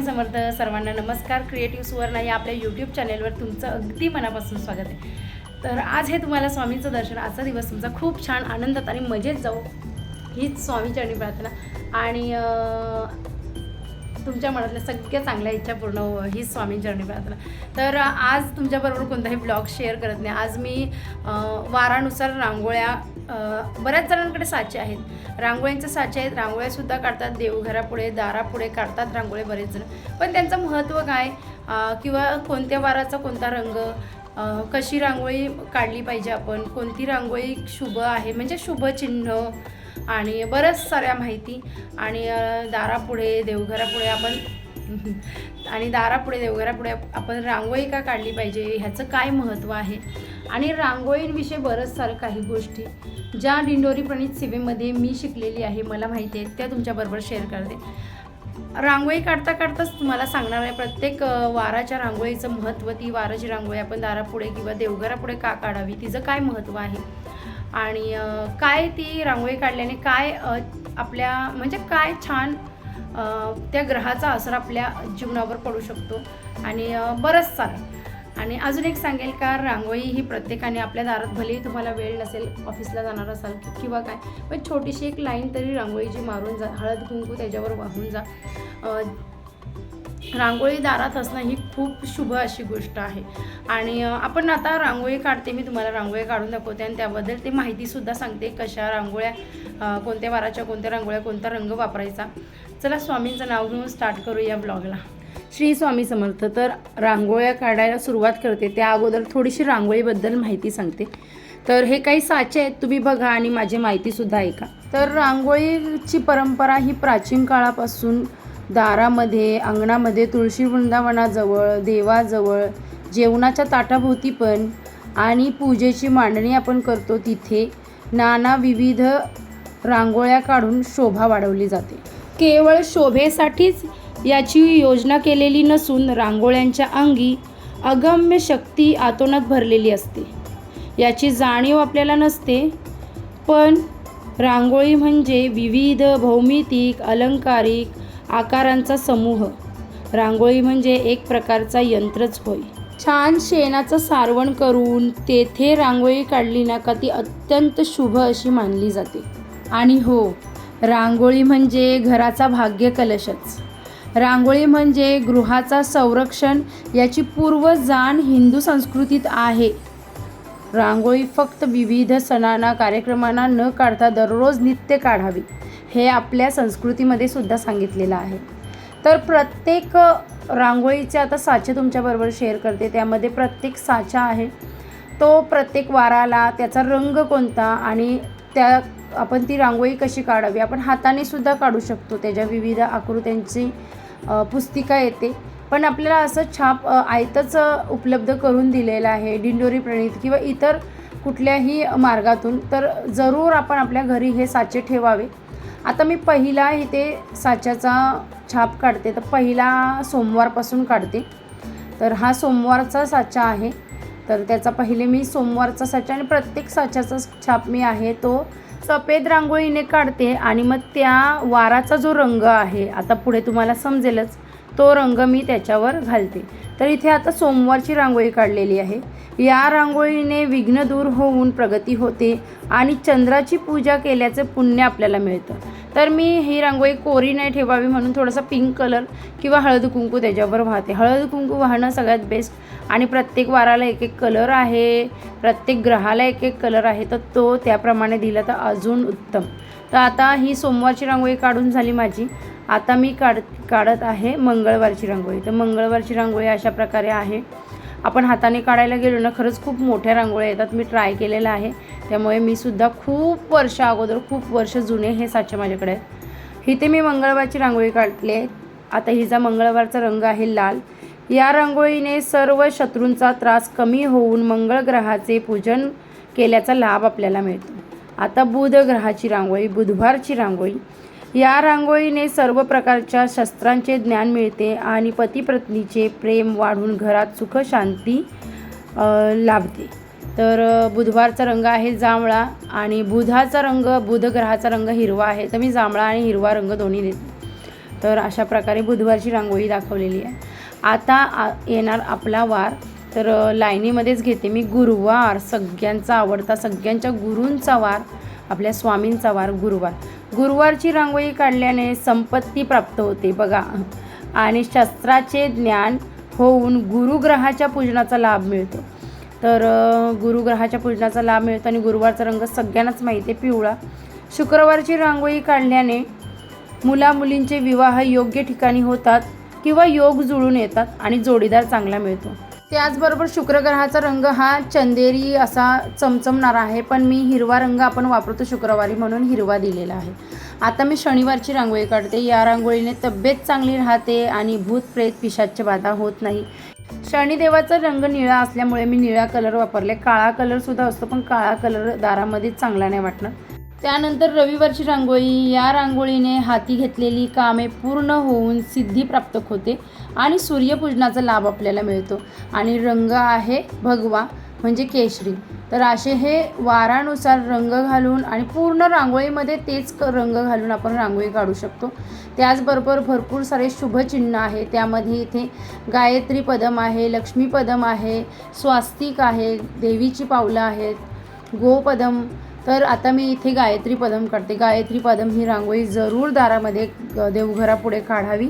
स्वामी समर्थ सर्वांना नमस्कार. क्रिएटिव्ह सुवर्ण या आपल्या यूट्यूब चॅनेलवर तुमचं अगदी मनापासून स्वागत आहे. तर आज हे तुम्हाला स्वामीचं दर्शन आजचा दिवस तुमचा खूप छान आनंदात आणि मजेत जाऊ हीच स्वामी चरणी प्रार्थना. आणि तुमच्या मनातल्या सगळ्या चांगल्या इच्छा पूर्ण हीच स्वामी चरणी प्रार्थना. तर आज तुमच्याबरोबर कोणताही ब्लॉग शेअर करत नाही. आज मी वारानुसार रांगोळ्या बऱ्याच जणांकडे साचे आहेत. रांगोळ्यांचे साचे आहेत. रांगोळ्यासुद्धा काढतात. देवघरापुढे दारापुढे काढतात रांगोळे बरेच जण. पण त्यांचं महत्त्व काय? किंवा कोणत्या वाराचा कोणता रंग? कशी रांगोळी काढली पाहिजे आपण? कोणती रांगोळी शुभ आहे? म्हणजे शुभ चिन्ह आणि बऱ्याच साऱ्या माहिती. आणि दारापुढे देवघरापुढे आपण आणि दारापुढे देवघरापुढे आपण रांगोळी का काढली पाहिजे? ह्याचं काय महत्त्व आहे? आणि रांगोळींविषयी बरंच सारं काही गोष्टी. ज्या दिंडोरी प्रणित सेवेमध्ये मी शिकलेली आहे मला माहिती आहे त्या तुमच्याबरोबर शेअर करते. रांगोळी काढता काढताच तुम्हाला सांगणार आहे प्रत्येक वाराच्या रांगोळीचं महत्त्व ती वाराची रांगोळी आपण दारापुढे किंवा देवघरापुढे का काढावी तिचं काय महत्त्व आहे? आणि काय ती रांगोळी काढल्याने काय आपल्या म्हणजे काय छान त्या ग्रहाचा असर आपल्या जीवनावर पडू शकतो? आणि बरंच सारं. आणि अजून एक सांगेल का रांगोळी ही प्रत्येकाने आपल्या दारात भलेही तुम्हाला वेळ नसेल ऑफिसला जाणार असाल किंवा काय पण छोटीशी एक लाईन तरी रांगोळीची मारून जा हळद कुंकू त्याच्यावर वाहून जा. रांगोळी दारात असणं ही खूप शुभ अशी गोष्ट आहे. आणि आपण आता रांगोळी काढते मी तुम्हाला रांगोळी काढून दाखवते आणि त्याबद्दल ते माहितीसुद्धा सांगते कशा रांगोळ्या कोणत्या वाराच्या कोणत्या रांगोळ्या कोणता रंग वापरायचा. चला स्वामींचं नाव घेऊन स्टार्ट करू या ब्लॉगला श्री स्वामी समर्थ तर रांगोळ्या काढायला सुरुवात करते. त्या अगोदर थोडीशी रांगोळीबद्दल माहिती सांगते. तर हे काही साचे आहेत तुम्ही बघा आणि माझी माहितीसुद्धा ऐका. तर रांगोळीची परंपरा ही प्राचीन काळापासून दारामध्ये अंगणामध्ये तुळशी वृंदावनाजवळ देवाजवळ जेवणाच्या ताटाभोवती पण आणि पूजेची मांडणी आपण करतो तिथे नाना विविध रांगोळ्या काढून शोभा वाढवली जाते. केवळ शोभेसाठीच याची योजना केलेली नसून रांगोळ्यांच्या अंगी अगम्य शक्ती आतोनात भरलेली असते. याची जाणीव आपल्याला नसते पण रांगोळी म्हणजे विविध भौमितिक अलंकारिक आकारांचा समूह. रांगोळी म्हणजे एक प्रकारचा यंत्रच होय. छान शेणाचं सारवण करून तेथे रांगोळी काढली ना का ती अत्यंत शुभ अशी मानली जाते. आणि हो रांगोळी म्हणजे घराचा भाग्य कलशच रांगोळी म्हणजे गृहाचा संरक्षण याची पूर्व जाण हिंदू संस्कृतीत आहे. रांगोळी फक्त विविध सणांना कार्यक्रमांना न काढता दररोज नित्य काढावी हे आपल्या संस्कृतीमध्ये सुद्धा सांगितलेलं आहे. तर प्रत्येक रांगोळीचे आता साचे तुमच्याबरोबर शेअर करते. त्यामध्ये प्रत्येक साचा आहे. तो प्रत्येक वाराला त्याचा रंग कोणता आणि त्या आपण ती रांगोळी कशी काढावी? आपण हाताने सुद्धा काढू शकतो. त्याच्या विविध आकृत्यांची पुस्तिका येते. पण आपल्याला असं छाप आयतच उपलब्ध करून दिलेलं आहे दिंडोरी प्रणित किंवा इतर कुठल्याही मार्गातून तर जरूर आपण आपल्या घरी हे साचे ठेवावे. आता मी पहिला इथे साच्याचा छाप काढते तर पहिला सोमवारपासून काढते. तर हा सोमवारचा साचा आहे. तर त्याचा पहिले मी सोमवारचा साचा आणि प्रत्येक साच्याचा छाप मी आहे तो सफेद रांगोळीने काढते आणि मग त्या वाराचा जो रंग आहे आता पुढे तुम्हाला समजेलच. तो रंग मी त्याच्यावर घालते. तर इथे आता सोमवारची रांगोळी काढलेली आहे. या रांगोळीने विघ्न दूर होऊन प्रगती होते आणि चंद्राची पूजा केल्याचं पुण्य आपल्याला मिळतं. तर मी ही रांगोळी कोरी नाही ठेवावी म्हणून थोडासा पिंक कलर किंवा हळद कुंकू त्याच्यावर वाहते. हळद कुंकू वाहणं सगळ्यात बेस्ट आणि प्रत्येक वाराला एक एक कलर आहे प्रत्येक ग्रहाला एक एक कलर आहे तर तो त्याप्रमाणे दिला तर अजून उत्तम. तर आता ही सोमवारची रांगोळी काढून झाली माझी. आता मी काढ काढत आहे मंगळवारची रांगोळी. तर मंगळवारची रांगोळी अशा प्रकारे आहे. आपण हाताने काढायला गेलो ना खरंच खूप मोठ्या रांगोळ्या येतात. मी ट्राय केलेलं आहे. त्यामुळे मी सुद्धा खूप वर्ष अगोदर खूप वर्ष जुने हे साचे माझ्याकडे आहेत. इथे मी मंगळवारची रांगोळी काढली आहे. आता हिचा मंगळवारचा रंग आहे लाल. या रांगोळीने सर्व शत्रूंचा त्रास कमी होऊन मंगळ ग्रहाचे पूजन केल्याचा लाभ आपल्याला मिळतो. आता बुध ग्रहाची रांगोळी बुधवारची रांगोळी. या रांगोळीने सर्व प्रकारच्या शस्त्रांचे ज्ञान मिळते आणि पती पत्नीचे प्रेम वाढून घरात सुख शांती लाभते. तर बुधवारचा रंग आहे जांभळा आणि बुधाचा रंग बुध ग्रहाचा रंग हिरवा आहे. तर मी जांभळा आणि हिरवा रंग दोन्ही देते. तर अशा प्रकारे बुधवारची रांगोळी दाखवलेली आहे. आता येणार आपला वार. तर लाईनीमध्येच घेते मी गुरुवार. सगळ्यांचा आवडता सगळ्यांच्या गुरूंचा वार. आपल्या स्वामींचा वार गुरुवार. गुरुवारची रांगोळी काढल्याने संपत्ती प्राप्त होते बघा. आणि शस्त्राचे ज्ञान होऊन गुरुग्रहाच्या पूजनाचा लाभ मिळतो. तर गुरुग्रहाच्या पूजनाचा लाभ मिळतो आणि गुरुवारचा रंग सगळ्यांनाच माहिती आहे पिवळा. शुक्रवारची रांगोळी काढल्याने मुलामुलींचे विवाह योग्य ठिकाणी होतात किंवा योग जुळून येतात आणि जोडीदार चांगला मिळतो. त्याचबरोबर शुक्रग्रहाचा रंग हा चंदेरी असा चमचमणारा आहे पण मी हिरवा रंग आपण वापरतो शुक्रवारी म्हणून हिरवा दिलेला आहे. आता मी शनिवारची रांगोळी काढते. या रांगोळीने तब्येत चांगली राहते आणि भूत प्रेत पिशाच बाधा होत नाही. शनिदेवाचा रंग निळा असल्यामुळे मी निळा कलर वापरले. काळा कलरसुद्धा असतो पण काळा कलर दारामध्ये चांगला नाही वाटणार. त्यानंतर रविवारची रांगोळी. या रांगोळीने हाती घेतलेली कामे पूर्ण होऊन सिद्धी प्राप्त होते आणि सूर्यपूजनाचा लाभ आपल्याला मिळतो. आणि रंग आहे भगवा म्हणजे केशरी. तर असे हे वारानुसार रंग घालून आणि पूर्ण रांगोळीमध्ये तेच क रंग घालून आपण रांगोळी काढू शकतो. त्याचबरोबर भरपूर सारे शुभचिन्ह आहे. त्यामध्ये इथे गायत्री पदम आहे लक्ष्मी पदम आहे स्वास्तिक आहे देवीची पावलं आहेत गोपदम तर आता मी इथे गायत्री पदम काढते. गायत्री पदम ही रांगोळी जरूर दारामध्ये देवघरापुढे काढावी.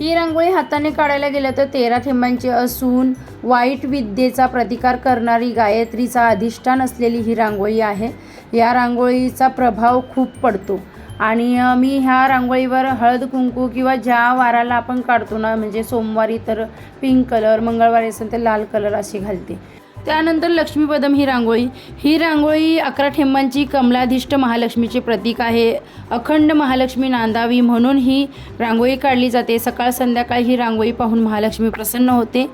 ही रांगोळी हाताने काढायला गेलं तर तेरा थेंबांची असून वाईट विद्येचा प्रतिकार करणारी गायत्रीचा अधिष्ठान असलेली ही रांगोळी आहे. या रांगोळीचा प्रभाव खूप पडतो. आणि मी ह्या रांगोळीवर हळद कुंकू किंवा ज्या वाराला आपण काढतो ना म्हणजे सोमवारी तर पिंक कलर मंगळवारी असेल तर लाल कलर अशी घालते. त्यानंतर लक्ष्मीपदम ही रांगोळी. ही रांगोळी अकरा ठेंबांची कमलाधिष्ट महालक्ष्मीचे प्रतीक आहे. अखंड महालक्ष्मी नांदावी म्हणून ही रांगोळी काढली जाते. सकाळ संध्याकाळ ही रांगोळी पाहून महालक्ष्मी प्रसन्न होते.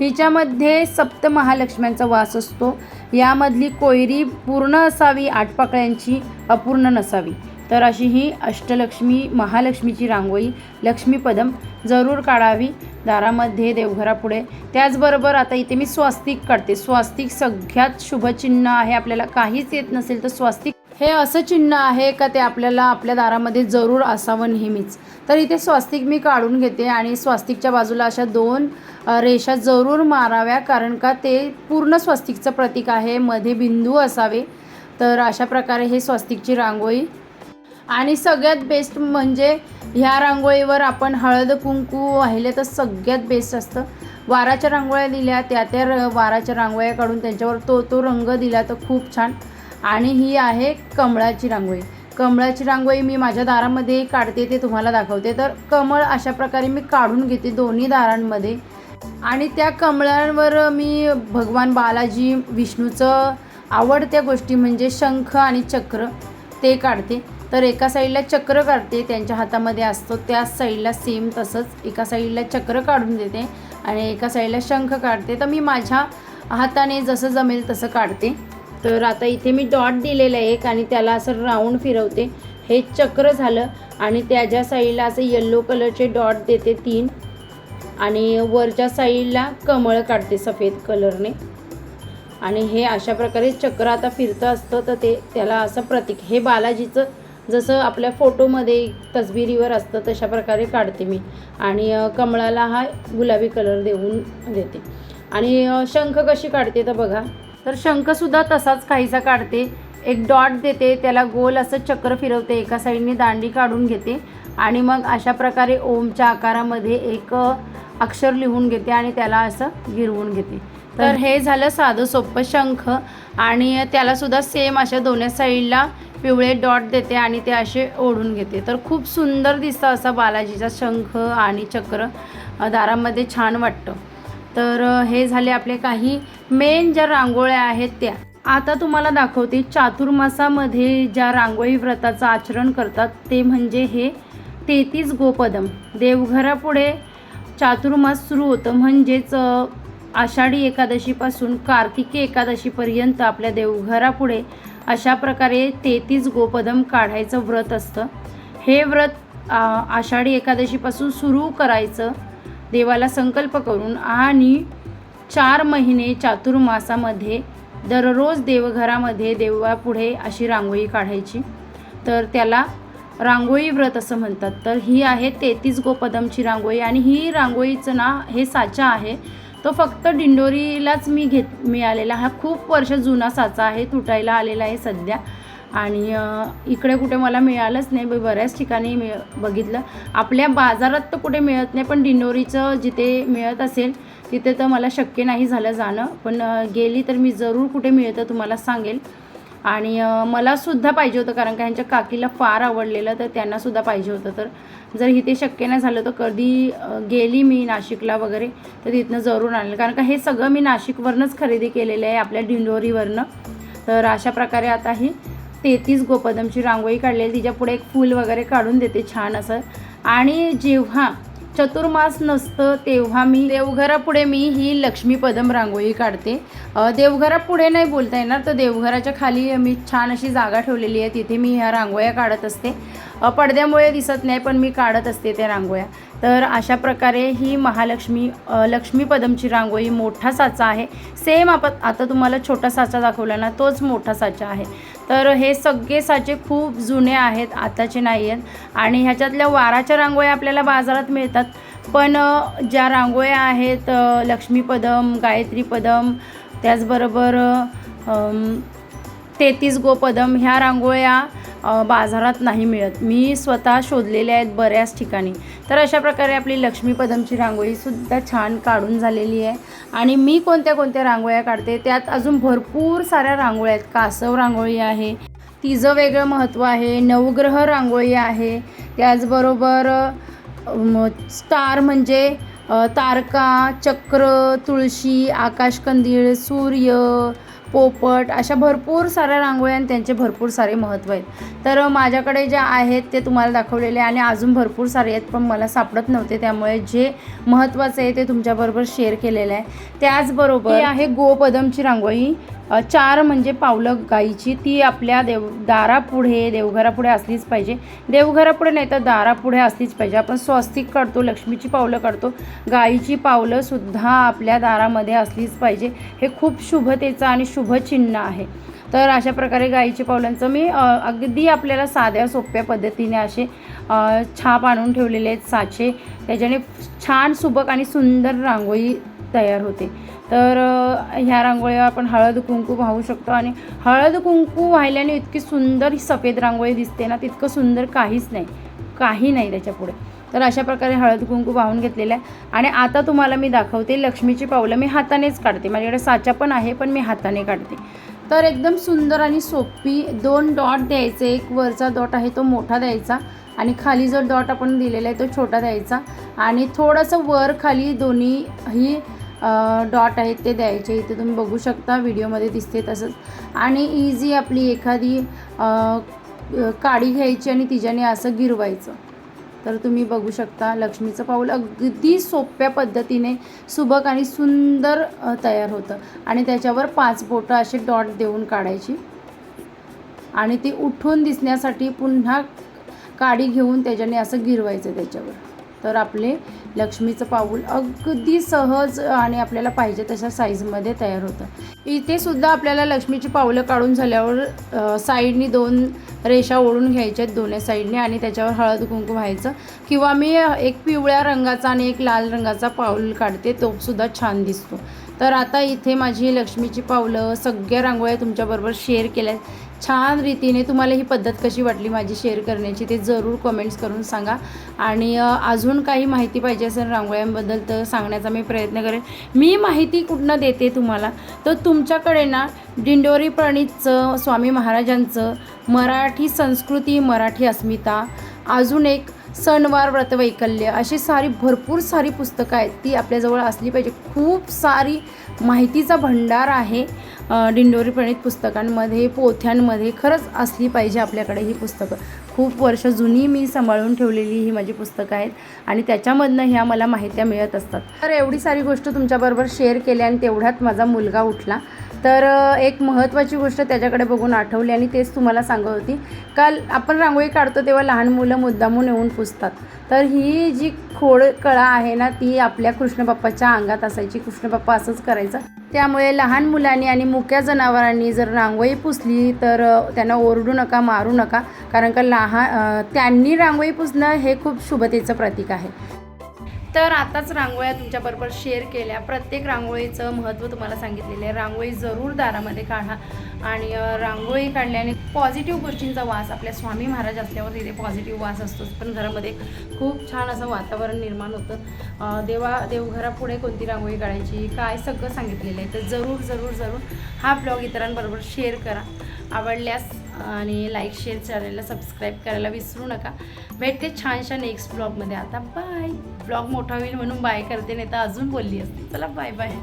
हिच्यामध्ये सप्त महालक्ष्म्यांचा वास असतो. यामधली कोयरी पूर्ण असावी आठपाकळ्यांची अपूर्ण नसावी. तर अशी ही अष्टलक्ष्मी महालक्ष्मीची रांगोळी लक्ष्मीपदम जरूर काढावी दारामध्ये देवघरापुढे. त्याचबरोबर आता इथे मी स्वास्तिक काढते. स्वास्तिक सगळ्यात शुभचिन्ह आहे. आपल्याला काहीच येत नसेल तर स्वास्तिक. हे असं चिन्ह आहे का ते आपल्याला आपल्या दारामध्ये जरूर असावं नेहमीच. तर इथे स्वास्तिक मी काढून घेते आणि स्वास्तिकच्या बाजूला अशा दोन रेषा जरूर माराव्या कारण का ते पूर्ण स्वास्तिकचं प्रतीक आहे. मध्ये बिंदू असावे. तर अशा प्रकारे हे स्वास्तिकची रांगोळी आणि सगळ्यात बेस्ट म्हणजे ह्या रांगोळीवर आपण हळद कुंकू वाहिले तर सगळ्यात बेस्ट असतं. वाराच्या रांगोळ्या दिल्या त्या त्या र- वाराच्या रांगोळ्या काढून त्यांच्यावर तो तो रंग दिला तर खूप छान. आणि ही आहे कमळाची रांगोळी. कमळाची रांगोळी मी माझ्या दारामध्ये काढते ते तुम्हाला दाखवते. तर कमळ अशा प्रकारे मी काढून घेते दोन्ही दारांमध्ये. आणि त्या कमळांवर मी भगवान बालाजी विष्णूचं आवडत्या गोष्टी म्हणजे शंख आणि चक्र ते काढते. तर एका साईडला चक्र काढते त्यांच्या हातामध्ये असतो त्याच साईडला सेम तसंच एका साईडला चक्र काढून देते आणि एका साईडला शंख काढते. तर मी माझ्या हाताने जसं जमेल तसं काढते. तर आता इथे मी डॉट दिलेलं आहे एक आणि त्याला असं राऊंड फिरवते. हे चक्र झालं आणि त्याच्या साईडला असं येल्लो कलरचे डॉट देते तीन आणि वरच्या साईडला कमळ काढते सफेद कलरने आणि हे अशा प्रकारे चक्र आता फिरतं असतं तर ते त्याला असं प्रतीक हे बालाजीचं जसं आपल्या फोटोमध्ये तसबिरीवर असतं तशा प्रकारे काढते मी. आणि कमळाला हा गुलाबी कलर देऊन देते. आणि शंख कशी काढते तर बघा. तर शंखसुद्धा तसाच काहीसा काढते. एक डॉट देते त्याला गोल असं चक्र फिरवते एका साईडने दांडी काढून घेते. आणि मग अशा प्रकारे ओमच्या आकारामध्ये एक अक्षर लिहून घेते आणि त्याला असं गिरवून घेते. तर हे झालं साधं सोपं शंख. आणि त्याला सुद्धा सेम अशा दोन्ही साईडला पिवळे डॉट देते आणि ते असे ओढून घेते. तर खूप सुंदर दिसतं असा बालाजीचा शंख आणि चक्र दारामध्ये छान वाटतं. तर हे झाले आपले काही मेन ज्या रांगोळ्या आहेत त्या. आता तुम्हाला दाखवते चातुर्मासामध्ये ज्या रांगोळी व्रताचं आचरण करतात ते म्हणजे हे तेहतीस गोपदम. देवघरापुढे चातुर्मास सुरू होतं. म्हणजेच आषाढी एकादशीपासून कार्तिकी एकादशीपर्यंत आपल्या देवघरापुढे अशा प्रकारे तेहतीस गोपदम काढायचं व्रत असतं. हे व्रत आषाढी एकादशीपासून सुरू करायचं. देवाला संकल्प करून आणि चार महिने चातुर्मासामध्ये दररोज देवघरामध्ये देवापुढे अशी रांगोळी काढायची. तर त्याला रांगोळी व्रत असं म्हणतात. तर ही आहे तेहतीस गोपदमची रांगोळी आणि ही रांगोळीचं ना हे साचा आहे. तो फक्त दिंडोरीलाच मी घेत मिळालेला. हा खूप वर्ष जुना साचा आहे तुटायला आलेला आहे सध्या. आणि इकडे कुठे मला मिळालंच नाही बऱ्याच ठिकाणी मिळ बघितलं. आपल्या बाजारात तर कुठे मिळत नाही पण दिंडोरीचं जिथे मिळत असेल तिथे तर मला शक्य नाही झालं जाणं. पण गेली तर मी जरूर कुठे मिळतं तुम्हाला सांगेल. आणि मलासुद्धा पाहिजे होतं कारण का ह्यांच्या काकीला फार आवडलेलं तर त्यांनासुद्धा पाहिजे होतं. तर जर इथे शक्य नाही झालं तर कधी गेली मी नाशिकला वगैरे तर तिथनं जरूर आणलं. कारण का हे सगळं मी नाशिकवरनंच खरेदी केलेलं आहे आपल्या डिंडोरीवरनं. तर अशा प्रकारे आता ही तेहतीस गोपदमची रांगोळी काढलेली तिच्यापुढे एक फूल वगैरे काढून देते छान असं. आणि जेव्हा चतुर्मास नसतं तेव्हा मी देवघरापुढे मी ही लक्ष्मी पदम रांगोळी काढते. देवघरापुढे नाही बोलता येणार तर देवघराच्या खाली मी छान अशी जागा ठेवलेली आहे तिथे मी ह्या रांगोळ्या काढत असते. पडद्यामुळे दिसत नाही पण मी काढत असते त्या रांगोळ्या. तर अशा प्रकारे ही महालक्ष्मी लक्ष्मीपदमची रांगोळी मोठा साचा आहे. सेम आप आता तुम्हाला छोटा साचा दाखवला ना तोच मोठा साचा आहे. तर हे सगळे साचे खूप जुने आहेत आताचे नाही आहेत. आणि ह्याच्यातल्या वाराच्या रांगोळ्या आपल्याला बाजारात मिळतात. पण ज्या रांगोळ्या आहेत लक्ष्मीपदम गायत्रीपदम त्याचबरोबर तेहतीस गोपदम ह्या रांगोळ्या बाजारात नाही मिळत. मी स्वतः शोधलेल्या आहेत बऱ्याच ठिकाणी. तर अशा प्रकारे आपली लक्ष्मीपदमची रांगोळीसुद्धा छान काढून झालेली आहे. आणि मी कोणत्या कोणत्या रांगोळ्या काढते? त्यात अजून भरपूर साऱ्या रांगोळ्या आहेत. कासव रांगोळी आहे तिचं वेगळं महत्त्व आहे नवग्रह रांगोळी आहे त्याचबरोबर स्टार म्हणजे तारका चक्र तुळशी आकाशकंदील सूर्य पोपट अशा भरपूर साऱ्या रांगोळ्या आणि त्यांचे भरपूर सारे महत्त्व आहेत. तर माझ्याकडे ज्या आहेत ते तुम्हाला दाखवलेले आणि अजून भरपूर सारे आहेत पण मला सापडत नव्हते त्यामुळे जे महत्त्वाचं आहे ते तुमच्याबरोबर शेअर केलेलं आहे. त्याचबरोबर आहे गोपदमची रांगोळी. चार म्हणजे पावलं गाईची ती आपल्या देव दारापुढे देवघरापुढे असलीच पाहिजे. देवघरापुढे नाही तर दारापुढे असलीच पाहिजे. आपण स्वस्तिक काढतो लक्ष्मीची पावलं काढतो गाईची पावलंसुद्धा आपल्या दारामध्ये असलीच पाहिजे. हे खूप शुभतेचं आणि शुभचिन्ह आहे. तर अशा प्रकारे गाईची पावलांचं मी अगदी आपल्याला साध्या सोप्या पद्धतीने असे छाप आणून ठेवलेले आहेत साचे. त्याच्याने छान सुबक आणि सुंदर रांगोळी तयार होते. तर ह्या रांगोळ्या आपण हळद कुंकू वाहू शकतो आणि हळद कुंकू वाहिल्याने इतकी सुंदर ही सफेद रांगोळी दिसते ना तितकं सुंदर काहीच नाही. काही नाही त्याच्यापुढे तर अशा प्रकारे हळद कुंकू वाहून घेतलेलं आहे. आणि आता तुम्हाला मी दाखवते लक्ष्मीची पावलं. मी हातानेच काढते. माझ्याकडे साचा पण आहे पण मी हाताने काढते. तर एकदम सुंदर आणि सोपी दोन डॉट द्यायचे. एक वरचा डॉट आहे तो मोठा द्यायचा. आणि खाली जो डॉट आपण दिलेला आहे तो छोटा द्यायचा. आणि थोडंसं वर खाली दोन्ही ही डॉट आहेत ते द्यायचे. इथे तुम्ही बघू शकता व्हिडिओमध्ये दिसते तसंच. आणि इझी आपली एखादी काडी घ्यायची आणि तिच्याने असं गिरवायचं. तर तुम्ही बघू शकता लक्ष्मीचं पाऊल अगदी सोप्या पद्धतीने सुबक आणि सुंदर तयार होतं. आणि त्याच्यावर पाच बोटं असे डॉट देऊन काढायची. आणि ती उठून दिसण्यासाठी पुन्हा काडी घेऊन त्याच्याने असं गिरवायचं त्याच्यावर. तर आपले लक्ष्मीचं पाऊल अगदी सहज आणि आपल्याला पाहिजे तशा साईजमध्ये तयार होतं. इथे सुद्धा आपल्याला लक्ष्मीची पावलं काढून झाल्यावर साईडनी दोन रेषा ओढून घ्यायच्या आहेत दोन्ही साईडने आणि त्याच्यावर हळद कुंकू व्हायचं. किंवा मी एक पिवळ्या रंगाचा आणि एक लाल रंगाचा पाऊल काढते तो सुद्धा छान दिसतो. तर आता इथे माझी लक्ष्मीची पावलं सगळ्या रांगोळ्या तुमच्याबरोबर शेअर केल्या छान रीतीने तुम्हाला ही पद्धत कशी वाटली माझी शेअर करण्याची ते जरूर कमेंट्स करून सांगा. आणि अजून काही माहिती पाहिजे असेल रांगोळ्यांबद्दल तर सांगण्याचा मी प्रयत्न करेन. मी माहिती कुठनं देते तुम्हाला? तर तुमच्याकडे ना दिंडोरी प्रणीतचं स्वामी महाराजांचं मराठी संस्कृती मराठी अस्मिता अजून एक सणवार व्रतवैकल्य अशी सारी भरपूर सारी पुस्तकं आहेत. ती आपल्याजवळ असली पाहिजे. खूप सारी माहितीचा भंडार आहे अ, दिंडोरी पुस्तकांमध्ये पोथ्यांमध्ये. खरंच असली पाहिजे आपल्याकडे ही पुस्तकं. खूप वर्ष जुनी मी सांभाळून ठेवलेली ही माझी पुस्तकं आहेत आणि त्याच्यामधनं ह्या मला माहित्या मिळत असतात. तर एवढी सारी गोष्ट तुमच्याबरोबर शेअर केल्या आणि तेवढ्यात माझा मुलगा उठला. तर एक महत्त्वाची गोष्ट त्याच्याकडे बघून आठवली आणि तेच तुम्हाला सांगत होती. काल आपण रांगोळी काढतो तेव्हा लहान मुलं मुद्दामून येऊन पुसतात. तर ही जी खोड कळा आहे ना ती आपल्या कृष्णबाप्पाच्या अंगात असायची. कृष्णबाप्पा असंच करायचं. त्यामुळे लहान मुलांनी आणि मुक्या जनावरांनी जर रांगोळी पुसली तर त्यांना ओरडू नका मारू नका. कारण का लहान त्यांनी रांगोळी पुसणं हे खूप शुभतेचं प्रतीक आहे. तर आताच रांगोळ्या तुमच्याबरोबर शेअर केल्या. प्रत्येक रांगोळीचं महत्त्व तुम्हाला सांगितलेलं आहे. रांगोळी जरूर दारामध्ये काढा आणि रांगोळी काढल्याने पॉझिटिव्ह गोष्टींचा वास आपल्या स्वामी महाराज असल्यावर तिथे पॉझिटिव्ह वास असतोच. पण घरामध्ये खूप छान असं वातावरण निर्माण होतं. देवा देवघरापुढे कोणती रांगोळी काढायची काय सगळं सांगितलेलं आहे. तर जरूर जरूर जरूर हा ब्लॉग इतरांबरोबर शेअर करा. आवडल्यास आणि लाईक शेअर चॅनलला सबस्क्राईब करायला विसरू नका. भेटते छानशा नेक्स्ट ब्लॉगमध्ये आता बाय ब्लॉग मोठा होईल म्हणून बाय करते नाही तर अजून बोलली असते. चला बाय बाय